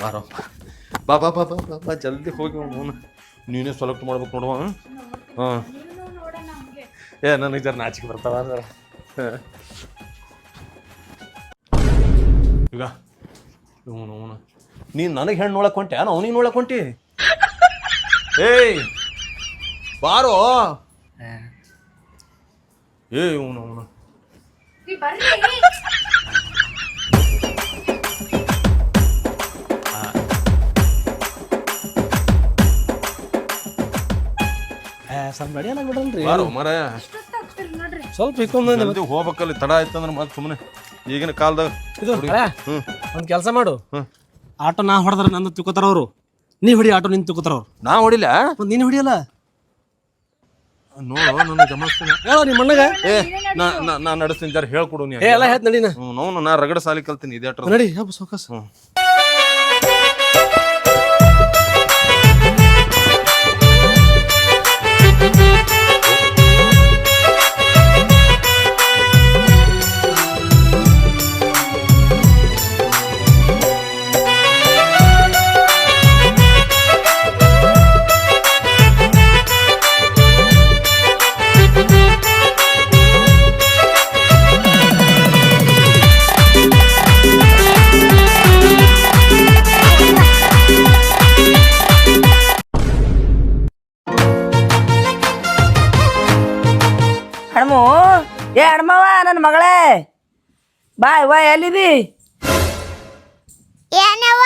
ಬಾರೋ ಬಾ ಬಾ ಬಾ ಬಾ ಬಾ ಬಾ ಜಲ್ದಿ ಹೋಗಿ ಅವನು ನೀನೇ ಸೆಲೆಕ್ಟ್ ಮಾಡ್ಬೇಕು ನೋಡುವ ಹಾಂ. ಏ ನನಗೆ ಜರ ನಾಚಿಕೆ ಬರ್ತಾವ ಜರ ಹಾಂ. ಈಗ ಇವನು ಅವನು ನೀನು ನನಗೆ ಹೆಣ್ಣು ನೋಡಕ್ ಹೊಂಟೆ ನಾನು ಅವನಿಗೆ ನೋಡಕ್ ಹೊಂಟಿ? ಏಯ್ ಬಾರೋ. ಏ ಇವನು ಅವನು ಸ್ವಲ್ಪ ನಡಿಯಲ್ಲ ಬಿಡಲ್ರಿ ಬಾರೋ ಮರ. ಸ್ವಲ್ಪ ಇಕ್ಕೊಂಡ್ ಜಲ್ದಿ ಹೋಗ್ಬೇಕಲ್ಲಿ ತಡ ಆಯ್ತಂದ್ರೆ ಮತ್ತೆ ಸುಮ್ಮನೆ ಈಗಿನ ಕಾಲದಾಗ ಇದು ಹಳೆ, ಹ್ಮ್. ಒಂದ್ ಕೆಲಸ ಮಾಡು. ಹ್ಮ್. ಆಟೋ ನಾ ಹೊಡೆದ್ರ ನಂದು ತಿಕ್ಕೋತಾರ ಅವರು. ನೀ ಹೊಡಿ ಆಟೋ ನಿನ್ ತಿಕ್ಕೋತಾರ ಅವ್ರು. ನಾ ಹೊಡಿಲ್ಲ? ಮತ್ತ್ ನೀನ್ ಹೊಡಿಯಲ್ಲ? ನೋಡು ನನ್ನ ಜಮಾಸ್ತಾನೆ ಹೇಳೋ ನಿಮ್ಮ ಅಣ್ಣಗ ಏ ನಾ ನಾ ನಾ ನಡೆಸ್ತೀನಿ ಜರ ಹೇಳ್ಕೊಡು ನೀ ಏ ಎಲ್ಲ ಹೇಳ್ತ ನಡಿನ ಹ್ಞೂ ನಾ ರಗಡ ಸಾಲಿ ಕಲ್ತೀನಿ ಇದೇ ನಡಿ ಹಬ್ಬ ಸೌಕಸ್. ಹ್ಞೂ ಬಾ ಬಾಯ್ ಎಲ್ಲಿದಿ? ಏನವ್ವ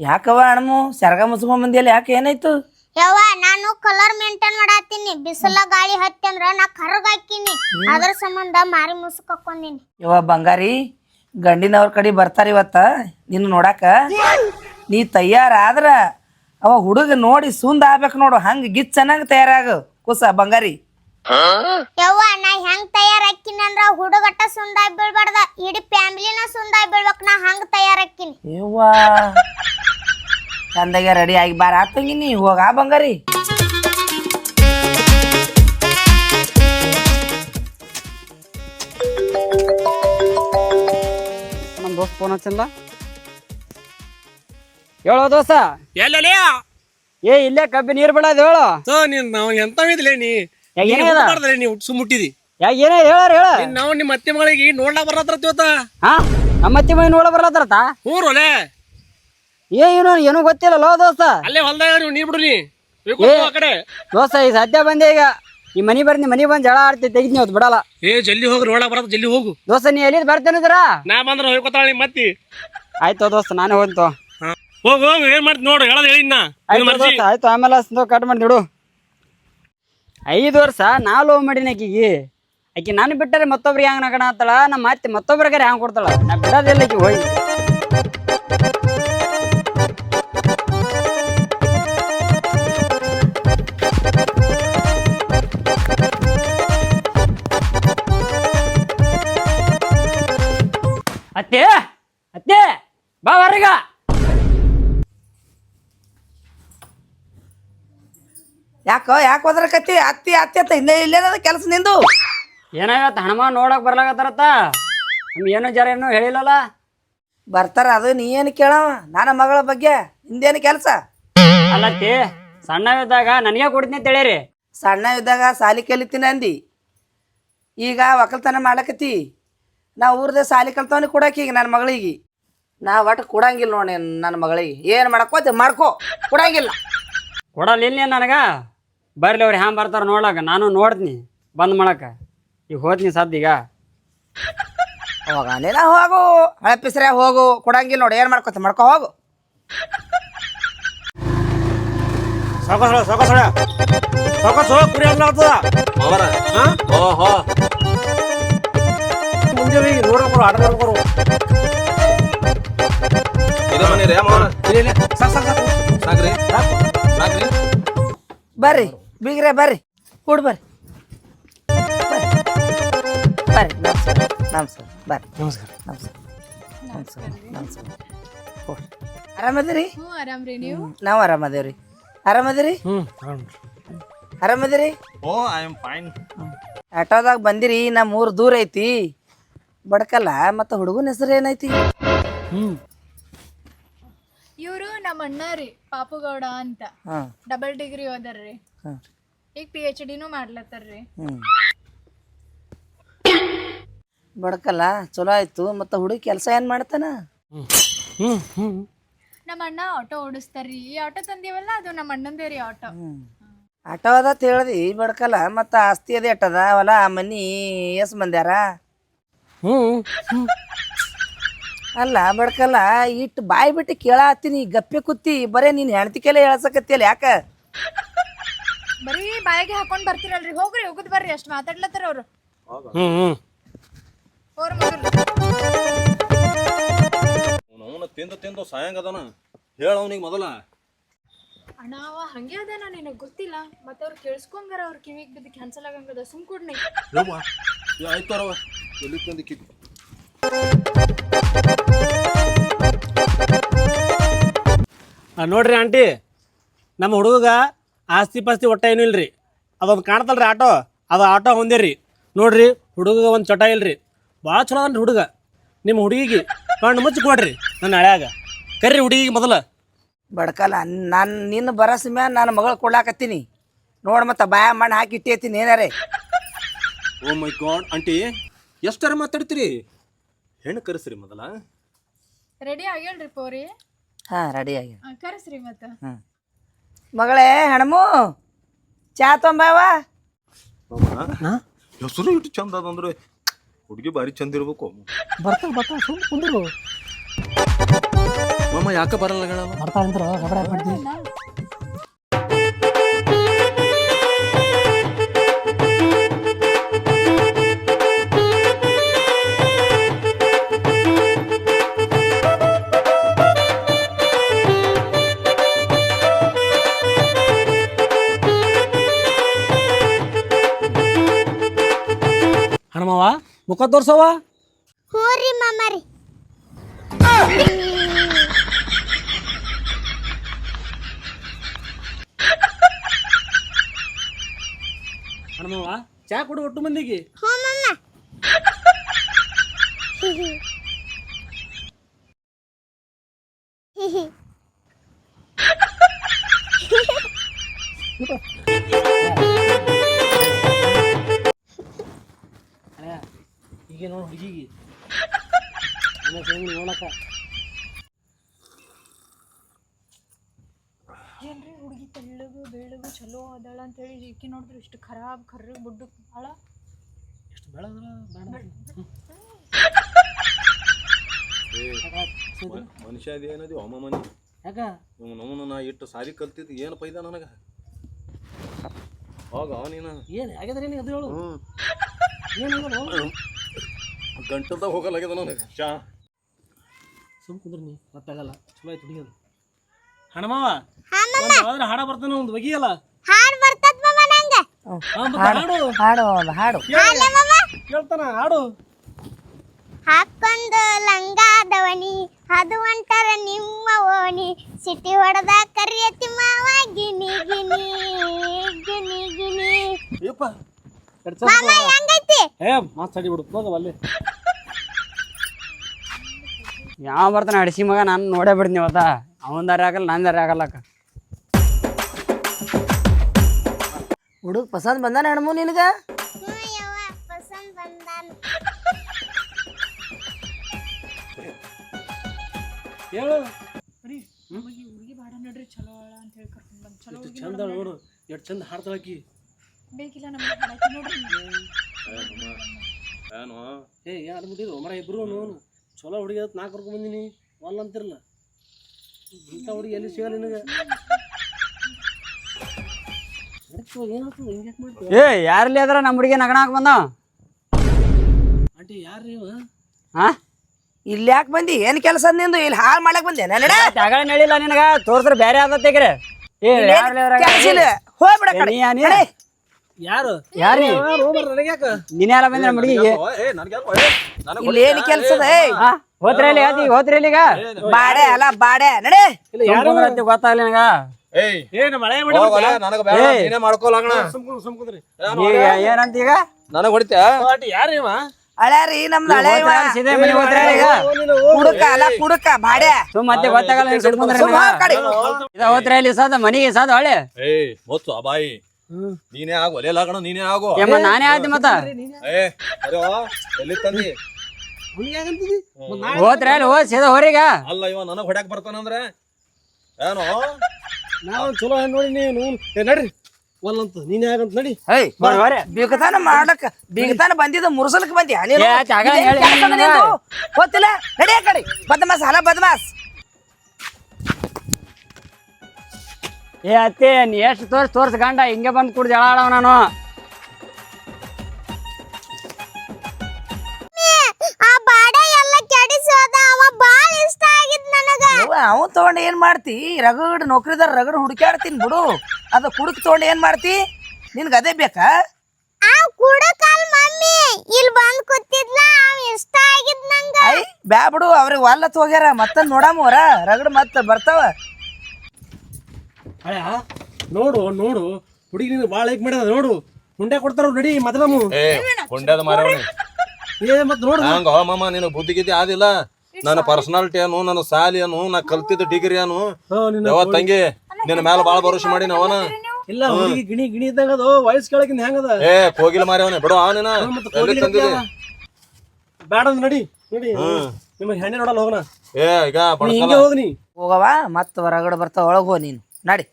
ಯಾಕವ್ವ ಸರಗ ಸೆರಗ ಮುಸ್ಕೊಂಡ್ ಬಂದಿಯಲ್ಲ ಯಾಕೆ ಏನಾಯ್ತು? ಯವ್ವ ನಾನು ಕಲರ್ ಮೇಂಟೈನ್ ಮಾಡತ್ತೀನಿ. ಬಿಸಿಲ ಗಾಳಿ ಹತ್ತಿ ಅಂದ್ರ ನಾ ಕರ್ಗಾಕಿನಿ ಅದ್ರ ಸಂಬಂಧ ಮಾರಿ ಮುಸುಕ್ ಹಾಕೊಂದಿನಿ ಯವ್ವ ಬಂಗಾರಿ ಗಂಡಿನವ್ರ ಕಡೆ ಬರ್ತಾರ ಇವತ್ತ. ನಿನ್ನ ನೋಡಾಕ ನೀ ತಯಾರಾದ್ರ ಅವ ಹುಡುಗ ನೋಡಿ ಸುಂದ ಆಗ್ಬೇಕು ನೋಡು. ಹಂಗ ಗಿಚ್ಚನಾಗ ಚೆನ್ನಾಗಿ ತಯಾರಾಗು. ಕುಸ ಬಂಗಾರಿ. ಯವ್ವ ನಾ ಹೆಂಗ್ ತಯಾರಾಕಿನಿ ಅಂದ್ರ ಹುಡುಗಟ್ಟ ಸುಂದಾಯ್ ಬೀಳ್ಬಾರ್ದ ಇಡೀ ಫ್ಯಾಮಿಲಿನ ಸುಂದಾಯ್ ಬೀಳ್ಬೇಕ್ ನಾ ಹಂಗ ತಯಾರಾಕಿನಿ ಯವ್ವಾ. ಚಂದಾಗೆ ರೆಡಿ ಆಗಿ ಬಾರ ಆತಂಗಿನಿ ಹೋಗ ಬಂಗಾರಿ. ನಮ್ಮ ದೋಸ್ತ ಫೋನ್ ಹಚ್ಚಲ್ಲ ಹೇಳೋ ದೋಸ್ತ? ಎಲ್ಲೇ ಏ ಇಲ್ಲೇ ಕಬ್ಬಿ ನೀರ್ ಬಿಡೋದು ಹೇಳು. ಸೊ ನೀನ್ ನಾವು ಎಂತ ಇದ್ಲೇ ನೀ? ಮಾಡ್ತಾರೆ ನೀವು ಸುಮ್ಮುಟ್ಟಿದಿ ಯಾ ಏನೇ ಹೇಳಾರ ಹೇಳ. ನಾವು ನಿಮ್ಮ ಅತ್ತೆ ಮಗಳಿಗೆ ನೋಡ್ಲಾ ಬರತ್ರ ಹಾ ನಮ್ಮತ್ತಿ ಮೈ ನೋಡ ಬರ್ಲತ್ತಾರತ ಹ್ಞೂರೊಲೆ ಏ ಏನು ಏನೂ ಗೊತ್ತಿಲ್ಲ ದೋಸ್ತ. ಅಲ್ಲೇ ಹೊಲ್ದಾಗ ನೀವು ನೀರ್ ಬಿಡು ನೀ. ಏ. ಆ ಕಡೆ. ದೋಸ್ತ ಈ ಸದ್ಯ ಬಂದೆ ಈಗ. ಈ ಮನಿ ಬರ್ನಿ ಮನಿ ಬಂದ್ ಜಳ ಆಡ್ತಿ ತೆಗಿದ್ ಅವತ್ತು ಬಿಡಲ್ಲ. ಏ ಜಲ್ದಿ ಹೋಗಿ ನೋಡ ಬರತ್ತ ಜಲ್ದಿ ಹೋಗು. ದೋಸ್ತ ನೀ ಎಲ್ಲಿದ್ ಬರ್ತೇನಿದ್ರ ನಾ ಬಂದ್ರ ಹೋಗ್ಕೊತಾಳ ನಿಮ್ಮ ಮತ್ತಿ ಆಯ್ತು ದೋಸ್ತ ನಾನೇ ಹೋಗ್ತೋ ಹೋಗು ಹೋಗು ಏನ್ ಮಾಡ್ತಿ ನೋಡು ಹೇಳದ್ ಹೇಳಿನ ಆಯ್ತು ಆಮೇಲೆ ಕಟ್ ಮಾಡಿ ನೋಡು ಐದು ವರ್ಷ ನಾ ಲೋ ಮಾಡೀನಿ ಆಕಿಗೆ ಆಕಿ ನಾನು ಬಿಟ್ಟರೆ ಮತ್ತೊಬ್ರಿಗೆ ಹ್ಯಾಂಗ ನಗಣ ಆತಳ ನಮ್ಮ ಅತ್ತೆ ಮತ್ತೊಬ್ರಿಗೆ ಹ್ಯಾಂಗ ಕೊಡ್ತಾಳ? ನಾ ಬಿಡೋದಿಲ್ಲ ಆಕಿ ಹೋಗಿ ಅತ್ತೆ ಅತ್ತೆ ಬಾ ಹೊರಗ. ಯಾಕೋ ಯಾಕೆ ಹೋದ್ರಕತ್ತಿ ಅತ್ತಿ ಅತ್ತಿ ಅತ್ತ ಇಲ್ಲೇ ಇಲ್ಲೇನದ ಕೆಲಸ ನಿಂದು? ಏನಾಗತ್ತ ಹನುಮ ನೋಡಕ್ ಬರ್ಲಾಗತ್ತಾರತ್ತ ನಮ್ ಏನು ಜರ ಏನು ಹೇಳಿಲ್ಲಲ್ಲ? ಬರ್ತಾರ ಅದು ನೀ ಏನು ಕೇಳವ? ನನ್ನ ಮಗಳ ಬಗ್ಗೆ ನಿಂದೇನು ಕೆಲಸ? ಅಲ್ಲತ್ತಿ ಸಣ್ಣವಿದ್ದಾಗ ನನಗೆ ಕೊಡ್ತೀನಿ ಅಂತ ಹೇಳಿರಿ. ಸಣ್ಣ ಇದ್ದಾಗ ಸಾಲಿ ಕಲಿತೀನಿ ಅಂದಿ. ಈಗ ಒಕ್ಕಲ್ತನ ಮಾಡಕತ್ತಿ ನಾ ಊರ್ದ ಸಾಲಿ ಕಲ್ತವನಿ ಕೊಡಕ್ಕೆ ಈಗ ನನ್ನ ಮಗಳಿಗೆ. ನಾ ಒಟ್ಟು ಕೊಡಂಗಿಲ್ಲ ನೋಡಿ ನನ್ನ ಮಗಳಿಗೆ. ಏನು ಮಾಡಕೋತಿ ಮಾಡ್ಕೋ. ಕೊಡಂಗಿಲ್ಲ. ಕೊಡಲಿಲ್ಲ ನನಗೆ ನನಗ? ಬರ್ಲಿ ಅವ್ರು ಹ್ಯಾಂಗ ಬರ್ತಾರ ನೋಡ್ಲಾಕ ನಾನು ನೋಡ್ತೀನಿ ಬಂದ್ ಮಾಡಕ. ಈಗ ಹೋದ್ನಿ ಸದ್ದ ಈಗ ಅವಾಗ ನೀನ ಹೋಗು ಹಳೆ ಪಿಸ್ರೆ ಹೋಗು ಕೊಡಂಗಿಲ್ಲ ನೋಡಿ ಏನ್ ಮಾಡ್ಕೊತ ಮಾಡ್ಕೋ ಹೋಗು. ಸಾವಕಾಶ ಸಾವಕಾಶ ಕುರಿ ಅವರ ಓಹೋ ಮುಂದೆ ಹೋಗಿ ಬರೋ ಆಟ ಇದ ಮನೆ ರೀ ಅಮ್ಮ ಸಾಕ್ ಸಾಕ್ ಸಾಕ್. ಸಾಕ್ರಿ. ಸಾಕ್ರಿ. ಬರ್ರಿ ಬೀಗ್ರೆ ಬರ್ರಿ ಕೂಡ್ ಬರ್ರಿ. ಬರ್ರಿ ನಮಸ್ಕಾರ ನಮಸ್ಕಾರ ಬರ್ರಿ. ನಮಸ್ಕಾರ. ನಮಸ್ಕಾರ. ನಮಸ್ಕಾರ ನಮಸ್ಕಾರ. ಆರಾಮದಿರಿ? ಹ್ಞೂ ಆರಾಮ್ರಿ ನೀವು? ನಾವು ಆರಾಮದೇವ್ರಿ. ಆರಾಮದಿರಿ? ಆರಾಮ್. ಆರಾಮದಿರಿ? Oh I am fine. ಆಟೋದಾಗ ಬಂದಿರಿ ನಮ್ಮ ಊರು ದೂರ ಐತಿ. ಬಡ್ಕಲ್ಲ ಮತ್ತು ಹುಡುಗನ ಹೆಸರು ಏನೈತಿ? ಹ್ಮ್ ಇವರು ನಮ್ಮ ಅಣ್ಣ ರೀ ಪಾಪುಗೌಡ ಅಂತ. ಹಾಂ ಡಬಲ್ ಡಿಗ್ರಿ ಓದಾರ್ರಿ ಹಾಂ ಈಗ ಪಿ ಎಚ್ ಡಿನೂ ಮಾಡ್ಲತ್ತಾರ್ರಿ ಹ್ಞೂ ಬಡ್ಕಲ್ಲ ಚಲೋ ಆಯ್ತು ಮತ್ತೆ ಹುಡುಗಿ ಕೆಲಸ ಏನು ಮಾಡ್ತಾನ? ನಮ್ಮ ಅಣ್ಣ ಆಟೋ ಓಡಿಸ್ತಾರ್ರಿ. ಈ ಆಟೋ ತಂದೀವಲ್ಲ ಅದು ನಮ್ಮ ಅಣ್ಣಂದೇ ರೀ ಆಟೋ ಆಟೋ ಅದ ಹೇಳ್ದಿ ಬಡ್ಕಲ್ಲ ಮತ್ತು ಆಸ್ತಿ ಅದೇ ಅಟ್ಟದ ಹೊಲ ಮನಿ ಎಸ್ ಮಂದ್ಯಾರ? ಅಲ್ಲ ಬಡ್ಕಲ್ಲ ಇಟ್ಟು ಬಾಯಿ ಬಿಟ್ಟು ಕೇಳತ್ತೀನಿ ಗಪ್ಪೆ ಕುತ್ತಿ ಬರೇ ನೀನು ಹೆಣ್ತಿ ಕೆಲೆ ಹೇಳಸಕತ್ತಿಯಲ್ಲ ಯಾಕ? ಬರೀ ಬಾಯಿಗೆ ಹಾಕೊಂಡ್ ಬರ್ತೀರಲ್ರಿ. ಹೋಗ್ರಿ ಹೋಗುದ್ ಬರ್ರಿ ಅಷ್ಟ್ ಮಾತಾಡ್ಲತ್ತಾರ ಅವ್ರು. ಹ್ಮ್ ಹ್ಞೂ ಹೋರ್ ಮೊದಲು ಅವನ ತಿಂದು ತಿಂದು ಸಾಯಂಗದನ ಹೇಳ ಅವನಿಗೆ ಮೊದಲ. ಅಣ್ಣ ಅವ ಹಂಗೆ ಅದೇನ ನಿನಗ್ ಗೊತ್ತಿಲ್ಲ? ಮತ್ತೆ ಅವ್ರು ಕೇಳಿಸ್ಕೊಂಗಾರ ಅವ್ರ ಕಿವಿಗೆ ಬಿದ್ದು ಕ್ಯಾನ್ಸಲ್ ಆಗಂಗದ. ಸುಮ್ ಕೊಡ್ನಿ. ಆಯ್ತಾರವ ಎಲ್ಲಿ ತಂದು ಕಿವಿ ಆ, ನೋಡ್ರಿ ಆಂಟಿ ನಮ್ಮ ಹುಡುಗ ಆಸ್ತಿ ಪಾಸ್ತಿ ಒಟ್ಟ ಏನೂ ಇಲ್ರಿ. ಅದೊಂದು ಕಾಣ್ತಲ್ರಿ ಆಟೋ. ಅದು ಆಟೋ ಹೊಂದಿರಿ ನೋಡ್ರಿ ಹುಡುಗ ಒಂದು ಚಟ ಇಲ್ರಿ. ಭಾಳ ಚಲೋ ಅದನ್ರಿ ಹುಡುಗ. ನಿಮ್ಮ ಹುಡುಗಿಗೆ ಕಣ್ಣು ಮುಚ್ಚಿ ಕೊಡ್ರಿ ನನ್ನ ಹಳ್ಯಾಗ. ಕರ್ರಿ ಹುಡುಗಿಗೆ ಮೊದಲ. ಬಡ್ಕಲ್ಲ ನಾನು ನಿನ್ನ ಬರಸ ಮ್ಯಾಲ ನನ್ನ ಮಗಳು ಕೊಡ್ಲಾಕತ್ತೀನಿ. ನೋಡ್ ಮತ್ತೆ ಬಾಯ ಮಣ್ಣು ಹಾಕಿ ಇಟ್ಟೇತೀನಿ ಏನಾರೇ. ಓ ಮೈ ಗಾಡ್ ಆಂಟಿ ಎಷ್ಟರ ಮಾತಾಡ್ತೀರಿ? ಹೆಣ್ಣು ಕರೆಸ್ರಿ ಮೊದಲ. ರೆಡಿ ಆಗ್ಯಾಳ್ರಿ ಪೋರಿ? ಹಾಂ ರೆಡಿ ಆಗಿ ಆ, ಕರೆಸ್ರಿ ಮತ್ತ. ಮಗಳೇ ಹೆಣ್ಮು ಚಾ ತೊಂಬಾವ? ಹೆಸರು ಇಟ್ಟು ಚಂದ ಅದಂದ್ರೆ ಹುಡುಗಿ ಭಾರಿ ಚಂದ ಇರ್ಬೇಕು ಬರ್ತಾ ಬರ್ತಾ ಸುಮ್ಮನೆ ಕುಂದ್ರು ಮಮ್ಮ ಯಾಕೆ ಬರಲ್ಲ ಹೇಳಲ್ಲ ಬರ್ತಾ ಅಂದ್ರೆ ಗಬಡ ಮಾಡ್ತೀವಿ ಹಣಮವ್ವ ಮುಖ ತೋರ್ಸವ್ವ ಹ್ಞೂ ರೀ ಮಾಮಾರಿ ಹಣಮವ್ವ ಚಾ ಕೊಡು ಒಟ್ಟು ಮಂದಿಗೆ ಹ್ಞೂ ಮಮ್ಮ ಈಗ ನೋಡು ಹುಡುಗಿಗೆ ನೋಡಕ್ಕ. ಏನ್ರಿ ಹುಡುಗಿ ತೆಳ್ಳಗು ಬೆಳ್ಳಗು ಚಲೋ ಅದಾಳ ಅಂತೇಳಿ ಈಕಿ ನೋಡಿದ್ರು ಇಷ್ಟು ಖರಾಬ್ ಖರ್ರಿ ಬುಡ್ಡು ಭಾಳ ಎಷ್ಟು ಬೆಳದ್ರ ಬೇಡ. ಮನುಷ್ಯ ಏನದಿ ಅಮ್ಮ ಮನೆ. ಯಾಕ? ನಮ್ಮನ್ನ ನಾ ಇಟ್ಟು ಸಾರಿ ಕಲ್ತಿದ್ದು ಏನು ಪೈದ ನನಗೆ? ಹೋಗ ಅವನೇನ. ಏನು ಆಗ್ಯದ್ರಿ ನೀ ಅದು ಹೇಳು. ಏನು ಗಂಟಲ್ದಾಗ ಹೋಗಲಾಗ್ಯದ ನನಗೆ. ಚಾ ಸುಮ್ ಕುಂದ್ರಿ ನೀ ಗೊತ್ತಾಗಲ್ಲ ಚಲೋ ಆಯ್ತು ಹುಡುಗಿ ಹಣಮವ ಆದ್ರೆ ಹಾಡ ಬರ್ತಾನೆ ಒಂದು ಬಗೆಯಲ್ಲ ಹಾಡು ಬರ್ತದ ಮಮ್ಮ ನಂಗ. ಹಾಡು ಹಾಡು. ಹಾಡು ಕೇಳ್ತಾನ ಹಾಡು. ಹಾಕೊಂದು ಲಂಗಾದವನಿ ಅದು ಒಂಟರ ನಿಮ್ಮ ಓಣಿ. ಸಿಟಿ ಹೊಡೆದ ಕರಿಯತಿ ಮಾವ ಗಿನಿ ಗಿನಿ ಗಿನಿ ಗಿನಿ ಎರ್ಡ್ ಮಾಮ ಹೆಂಗೈತಿ? ಏ ಮಾತಾಡಿ ಬಿಡು ಹೋಗವ ಅಲ್ಲಿ. ಯಾವ ಬರ್ತಾನೆ ಅಡಿಸಿ ಮಗ ನಾನು ನೋಡೇ ಬಿಡ್ತೀನಿ ಅವತ್ತ ಅವನ ದಾರಿ ಆಗಲ್ಲ ನನ್ನ ದಾರಿ ಆಗಲ್ಲಕ್ಕ ಹುಡುಗ ಪಸಂದ್ ಬಂದಾನ ಹೆಣ್ಮು ನಿನಗ? ಹೇಳು. ಹುಡುಗಿ ಹುಡುಗಿ ಬಾಡ ನಡ್ರಿ ಚಲೋ ಅಳ ಅಂತ ಹೇಳಿ ಕರ್ಕೊಂಡು ಬಂದ್. ಚಲೋ ಹುಡುಗಿ ಚಂದ ನೋಡು ಎಷ್ಟು ಚಂದ ಹಾಡ್ತಾಳಕಿ ಬೇಕಿಲ್ಲ ನಮ್ಗೆ ನೋಡ್ರಿ. ಏನು? ಏ ಯಾರು ಮುಟ್ಟಿದ್ರು ಮರ ಇಬ್ರು ನೋನು ಚಲೋ ಹುಡುಗಿ ನಾಲ್ಕು ಕರ್ಕೊಂಡ್ ಬಂದಿನಿ. ಒಲ್ಲ ಅಂತಿರಲ್ಲ ಇಂಥ ಹುಡುಗಿ ಎಲ್ಲಿ ಸಿಗಲ್ಲ ನಿನಗೆ? ಏನಾಗ್ತದೆ ಹಿಂಗೆ ಮಾಡ್ತೀವಿ ಏ ಯಾರಲ್ಲಿ ಅದ್ರ ನಮ್ಮ ಹುಡುಗಿ ನಗಣಾಕ್ ಬಂದ? ಆಂಟಿ ಯಾರು ನೀವು ಹಾ? ಇಲ್ಲಿ ಯಾಕೆ ಬಂದಿ? ಏನು ಕೆಲಸ ನಿಂದು? ಇಲ್ಲಿ ಹಾಳು ಮಾಡಕ್ ಬಂದೆ. ನಡ ತಗಳ ಹೇಳಿಲ್ಲ ನಿನಗ? ತೋರ್ಸ್ರ ಬೇರೆ ಆದತ್ತೆಗ್ರೆ ಏ ಯಾರ್ಲಿ ಅದ್ರಾಗ? ಹೋಗ್ಬಿಡ ನೀ ನೀ? ನಡೆ. ಯಾರು? ಯಾರು? ನೀ? ನನಗೆ ಯಾಕ? ನೀನ್ ಯಾರ ಬಂದ್ರೆ ನಮ್ಮ ಹುಡುಗಿಗೆ? ಏ ನನಗೆ ಇಲ್ಲಿ ಏನು ಕೆಲ್ಸದ? ಏಯ್ ಹಾ? ಹೋದ್ರಿ ಅಲ್ಲಿ ಹೇಳ್ತಿ ಹೋದ್ರಿ ಇಲ್ಲಿಗ ಬಾಡೆ ಅಲ್ಲ ಬಾಡೆ. ನಡೆ. ಗೊತ್ತಾಗ್ಲಿ ನಿನಗ. ಈಗ ಏನಂತ ಈಗ? ನನಗೆ ಹೊಡಿತ್ಯಾ? ಆಂಟಿ ಯಾರು ಇವ? ಹಳ್ಯಾರಿ ನಮ್ದು ಹಳೆ ಇವ. ಸೀದಾ ಮನೆಗೆ ಈಗ? ಕುಡುಕ ಅಲ್ಲ ಕುಡುಕ ಬಾಡ್ಯ ಸುಮ್ ಮತ್ತೆ ಗೊತ್ತಾಗಲ್ಲ ಹೋತ್ರ ಇಲ್ಲಿ ಸಾದ ಮನಿಗೆ ಸಾದ ಹಳೆ ಅಬಾಯಿ ನೀನೇ ಆಗು ಒಲೆ ಲಾಗಣ ನೀನೇ ಆಗು. ಏಮ್ಮ ನಾನೇ ಆದ್ ಮತ್ತ? ಏ ಅರೆ ಎಲ್ಲಿ ತಂದಿ? ಅಲ್ಲಿ ಹೋದ್ ಸೀದಾ ಹೊರಿಗ? ಅಲ್ಲ ಇವ ನನಗ್ ಹೊಡ್ಯಾಕ್ ಬರ್ತಾನಂದ್ರೆ ಏನು? ನಾವು ಚಲೋ ಹೆಣ್ಣು ನೋಡಿ ನೀನು. ಏ ನಡ್ರಿ. ಒಲ್ಲಂತ ನೀನೇ ಆಗಂತ ನಡಿ. ಹೇಯ್. ಬೀಗತಾನ ಮಾಡಕ್ ಬೀಗತಾನ ಬಂದಿದ್ದ ಮುರ್ಸಲ್ಕ್ ಬಂದಿ ಏ, ಹೇಳಿ. ಗೊತ್ತಿಲ್ಲ? ನಡಿಯ ಕಡೆ. ಬದಮಾಸ್ ಹಲ ಬದಮಾಸ್. ಏ ಅತ್ತೆ ನೀ ಎಷ್ಟು ತೋರ್ಸ್ ತೋರ್ಸ್ ಗಂಡ ಹಿಂಗೆ ಬಂದು ಕುಡ್ದು ಜಳ ಆಡವ ನಾನು. ಆ ಬಾಡ ಎಲ್ಲ ಕೆಡಿಸೋದ ಅವ ಬಾಳ ಇಷ್ಟ ಆಗಿದ್ ನನಗ. ಅವ್ ತಗೊಂಡ್ ಏನ್ ಮಾಡ್ತಿ? ರಗಡ್ ನೌಕರಿದಾರ ರಗಡ್ ಹುಡುಕ್ಯಾಡ್ತೀನಿ ಬಿಡು. ಅದ ಕುಡುಕ್ ತಗೊಂಡ್ ಏನ್ ಮಾಡ್ತಿ? ನಿನ್ಗ ಅದೇ ಬೇಕಾ? ಆ ಕುಡಕಲ್ ಮಮ್ಮಿ ಇಲ್ಲಿ ಬಂದ್ ಕೂತಿದ್ಲ ಅವ್ ಇಷ್ಟ ಆಗಿದ್ ನಂಗ. ಐ ಬ್ಯಾ ಬಿಡು ಅವ್ರಿಗೆ ವಾಲತ್ ಹೋಗ್ಯಾರ ಮತ್ತ ನೋಡಾಮ ರಗಡ್ ಮತ್ತ ಬರ್ತಾವ. ಹಳೆಯ ನೋಡು ನೋಡು. ಹುಡುಗಿ ನೀನು ಭಾಳ ಲೈಕ್ ಮಾಡ್ಯದ ನೋಡು. ಹುಂಡೆ ಕೊಡ್ತಾರ ನಡಿ ಮದ್ರಮು ಏ ಹುಂಡ್ಯಾದ ಮಾರವನಿ. ಏ ಮತ್ತೆ ನೋಡು. ಹಂಗ ಮಾಮ ನೀನು ಬುದ್ಧಿ ಗಿದ್ದಿ ಆದಿಲ್ಲ. ನನ್ನ ಪರ್ಸನಾಲಿಟಿ ಏನು ನನ್ನ ಸಾಲಿ ಅನು ನಾ ಕಲ್ತಿದ್ದ ಡಿಗ್ರಿ ಏನು ಯಾವ ತಂಗಿ ನಿನ್ನ ಮೇಲೆ ಬಾಳ ಭರೋಸೆ ಮಾಡಿ ಅವನ. ಇಲ್ಲ ಹುಡುಗಿ ಗಿಣಿ ಗಿಣಿ ಇದ್ದಂಗ ಅದು ವಯಸ್ಸು ಕೆಳಗಿನ ಹೆಂಗದ? ಏ ಕೋಗಿಲ್ ಮಾರವನಿ ಬಿಡು ಅವನಿನ ಮತ್ತೆ ಎಲ್ಲಿ ಕೋಗಿಲೆ ಬೇಡ ನಡಿ ನಡಿ. ನಿಮಗೆ ಹೆಣ್ಣೆ ನೋಡಲ್ಲ ಹೋಗೋಣ ಏ ಈಗ ಬಡ್ಕಲ್ಲ ಹಿಂಗೆ ಹೋಗ್ ನೀ ಹೋಗವ ಮತ್ತ ಹೊರಗಡೆ ಬರ್ತಾವ ಒಳಗ್ ಹೋ ನೀನು. ನಡಿ